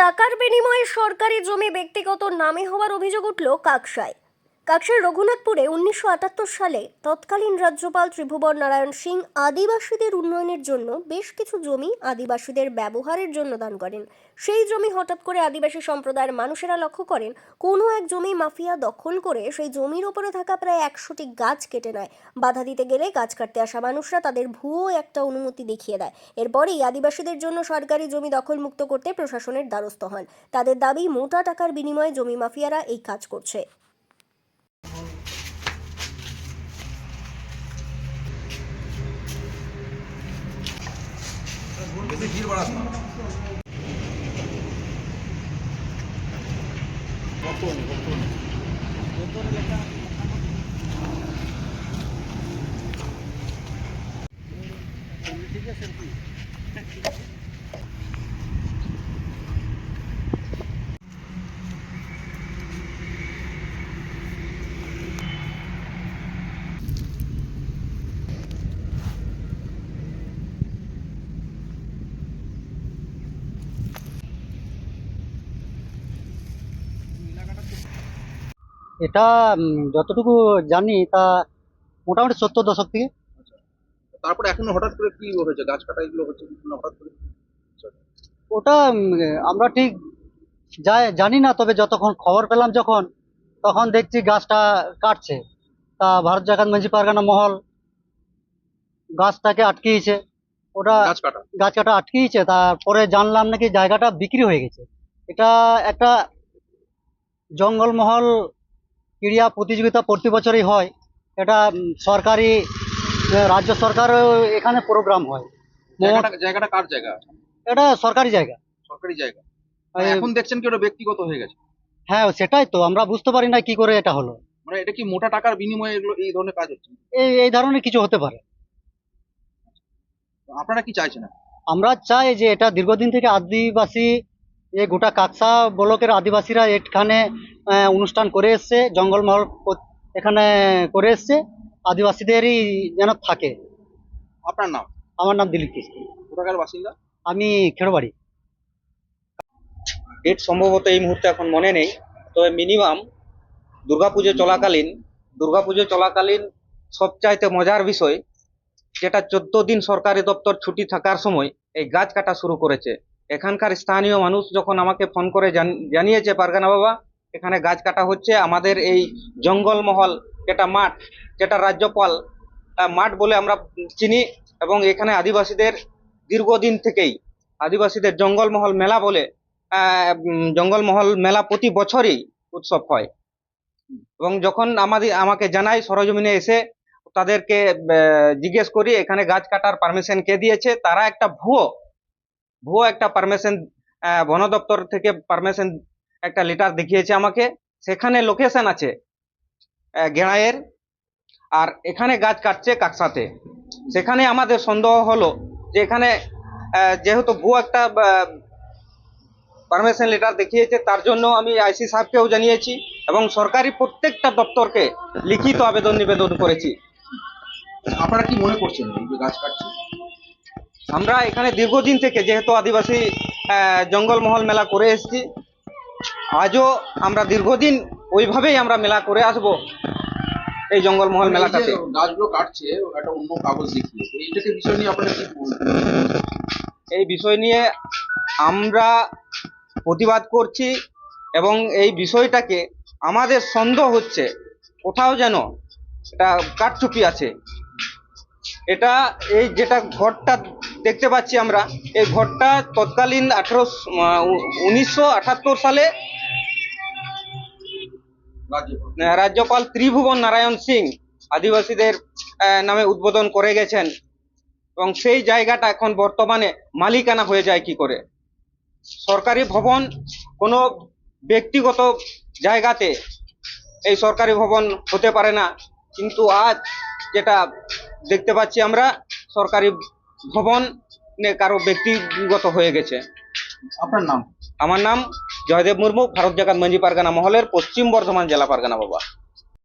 টাকার বিনিময়ে সরকারি জমি ব্যক্তিগত নামে হওয়ার অভিযোগ উঠল কাকসায়। কাকসার রঘুনাথপুরে উনিশশো আটাত্তর সালে তৎকালীন রাজ্যপাল ত্রিভুবন নারায়ণ সিং আদিবাসীদের উন্নয়নের জন্য বেশ কিছু জমি আদিবাসীদের ব্যবহারের জন্য দান করেন। সেই জমি হঠাৎ করে আদিবাসী সম্প্রদায়ের মানুষেরা লক্ষ্য করেন, কোনো এক জমি মাফিয়া দখল করে সেই জমির ওপরে থাকা প্রায় একশোটি গাছ কেটে নেয়। বাধা দিতে গেলে গাছ কাটতে আসা মানুষরা তাদের ভুয়ো একটা অনুমতি দেখিয়ে দেয়। এরপরেই আদিবাসীদের জন্য সরকারি জমি দখলমুক্ত করতে প্রশাসনের দ্বারস্থ হন। তাদের দাবি, মোটা টাকার বিনিময়ে জমি মাফিয়ারা এই কাজ করছে। বেশি ভিড় বাড়াস না। এটা যতটুকু জানি তা মোটামুটি সত্তর দশক থেকে। তারপরে এখন হঠাৎ করে কি হয়েছে? গাছ কাটা এগুলো হচ্ছে হঠাৎ করে? ওটা আমরা ঠিক যাই জানি না তবে যতক্ষণ খবর পেলাম যখন তখন দেখছি গাছটা কাটছে। তা ভারত জাকাত মাঝি পারগানা মহল গাছটাকে আটকিয়েছে। ওটা গাছ কাটা? গাছ কাটা আটকিয়েছে তারপরে জানলাম নাকি জায়গাটা বিক্রি হয়ে গেছে। এটা একটা জঙ্গলমহল ক্রীড়া প্রতিযোগিতা প্রতি বছরই হয়। এটা সরকারি রাজ্য সরকারও এখানে প্রোগ্রাম হয়। জায়গাটা জায়গাটা কার জায়গা? এটা সরকারি জায়গা। সরকারি জায়গা। এখন দেখছেন কি ওটা ব্যক্তিগত হয়ে গেছে? হ্যাঁ সেটাই তো। আমরা বুঝতে পারি না কি করে এটা হলো। মানে এটা কি মোটা টাকার বিনিময়ে এগুলো এই ধরনের কাজ হচ্ছে? এই এই ধরনের কিছু হতে পারে। আপনারা কি চাইছেন? আমরা চাই যে এটা দীর্ঘদিন থেকে আদিবাসী এই গোটা কাকসা ব্লকের আদিবাসীরা এখানে অনুষ্ঠান করে এসছে জঙ্গলমহল এখানে করে এসছে। আদিবাসীদেরই যেন থাকে। আপনার নাম? আমার নাম দিলীপ কোথাকার বাসিন্দা? আমি খেড়বাড়ি। ডেট সম্ভবত এই মুহূর্তে এখন মনে নেই তবে মিনিমাম দুর্গাপুজো চলাকালীন দুর্গাপুজো চলাকালীন সবচাইতে মজার বিষয় যেটা চোদ্দ দিন সরকারি দপ্তর ছুটি থাকার সময় এই গাছ কাটা শুরু করেছে। এখানকার স্থানীয় মানুষ যখন আমাকে ফোন করে জান- জানিয়েছে, পারগানা বাবা, এখানে গাছ কাটা হচ্ছে, আমাদের এই জঙ্গলমহল, যেটা মাঠ, যেটা রাজ্যপাল মাঠ বলে আমরা চিনি, এবং এখানে আদিবাসীদের দীর্ঘদিন থেকেই, আদিবাসীদের জঙ্গলমহল মেলা বলে জঙ্গলমহল মেলা প্রতি বছরই উৎসব হয়। এবং যখন আমাদের আমাকে জানায়, সরজমিনে এসে তাদেরকে জিজ্ঞেস করি, এখানে গাছ কাটার পারমিশন কে দিয়েছে? তারা একটা ভুয়ো ভুয়ো একটা পারমিশন বন দপ্তর থেকে পারমিশন একটা লেটার দেখিয়েছে আমাকে। সেখানে লোকেশন আছে গেঁড়াইয়ের, আর এখানে গাছ কাটছে কাকসাতে। সেখানে আমাদের সন্দেহ হলো যে এখানে যেহেতু ভুয়ো একটা পারমিশন লেটার দেখিয়েছে, তার জন্য আমি আইসি সাহেবকেও জানিয়েছি এবং সরকারি প্রত্যেকটা দপ্তরকে লিখিত আবেদন নিবেদন করেছি। আপনারা কি মনে করছেন গাছ কাটছে? আমরা এখানে দীর্ঘদিন থেকে যেহেতু আদিবাসী জঙ্গলমহল মেলা করে এসেছি আজও আমরা দীর্ঘদিন ওইভাবেই আমরা মেলা করে আসব এই জঙ্গলমহল মেলাটাতে। গাছগুলো কাটছে একটা অন্য কাগজ দেখিয়ে এইটাকে বিষয় নিয়ে আপনারা কি এই বিষয় নিয়ে আমরা প্রতিবাদ করছি এবং এই বিষয়টাকে আমাদের সন্দেহ হচ্ছে কোথাও যেন এটা কারচুপি আছে। এটা এই যেটা ঘরটা দেখতে পাচ্ছি আমরা। এই ঘরটা তৎকালীন আঠারো উনিশশো সালে রাজ্যপাল ত্রিভুবন নারায়ণ সিং আদিবাসীদের নামে উদ্বোধন করে গেছেন। এবং সেই জায়গাটা এখন বর্তমানে মালিকানা হয়ে যায় কি করে? সরকারি ভবন কোনো ব্যক্তিগত জায়গাতে এই সরকারি ভবন হতে পারে না। কিন্তু আজ যেটা দেখতে পাচ্ছি আমরা, সরকারি ভবন কারও ব্যক্তিগত হয়ে গেছে। আপনার নাম? আমার নাম জয়দেব মুর্মু ভারত জাকাত মঞ্জি পারগানা মহলের পশ্চিম বর্ধমান জেলা পারগানা বাবা।